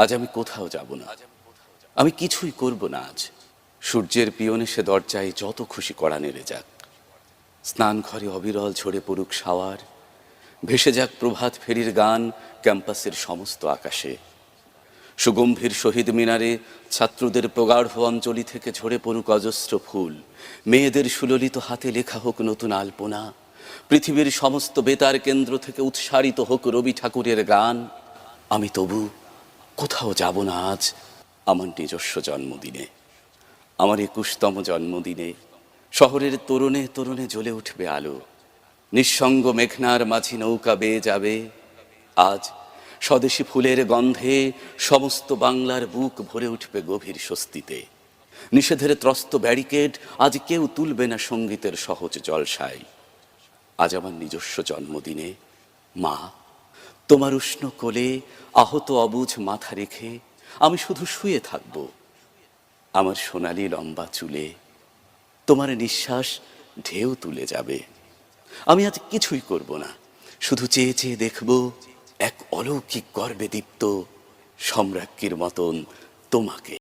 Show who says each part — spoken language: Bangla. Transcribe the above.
Speaker 1: আজ আমি কোথাও যাব না। আমি কিছুই করব না আজ। সূর্যের পিয়নে সে দরজায় যত খুশি কড়া নেড়ে যাক। স্নান ঘরে অবিরল ঝরে পড়ুক শাওয়ার। ভেসে যাক প্রভাত ফেরির গান ক্যাম্পাসের সমস্ত আকাশে। সুগম্ভীর শহীদ মিনারে ছাত্রদের প্রগাঢ় অঞ্জলি থেকে ঝরে পড়ুক অজস্র ফুল। মেয়েদের সুললিত হাতে লেখা হোক নতুন আলপনা। পৃথিবীর সমস্ত বেতার কেন্দ্র থেকে উৎসারিত হোক রবি ঠাকুরের গান। আমি তবু কোথাও যাব না আজ আমার নিজস্ব জন্মদিনে। আমার একুশতম জন্মদিনে শহরের তরুণে তরুণে জ্বলে উঠবে আলো। নিঃসঙ্গ মেঘনার মাঝি নৌকা বেয়ে যাবে। আজ স্বদেশী ফুলের গন্ধে সমস্ত বাংলার বুক ভরে উঠবে গভীর স্বস্তিতে। নিষেধের ত্রস্ত ব্যারিকেড আজ কেউ তুলবে না সঙ্গীতের সহজ জলসায়। আজ আমার নিজস্ব জন্মদিনে মা তোমার উষ্ণ কোলে আহত অবুঝ মাথা রেখে আমি শুধু শুয়ে থাকব। আমার সোনালি লম্বা চুলে তোমার নিঃশ্বাস ঢেউ তুলে যাবে। আমি আজ কিছুই করব না, শুধু চেয়ে চেয়ে দেখব এক অলৌকিক গর্বে দীপ্ত সম্রাজ্ঞীর মতন তোমাকে।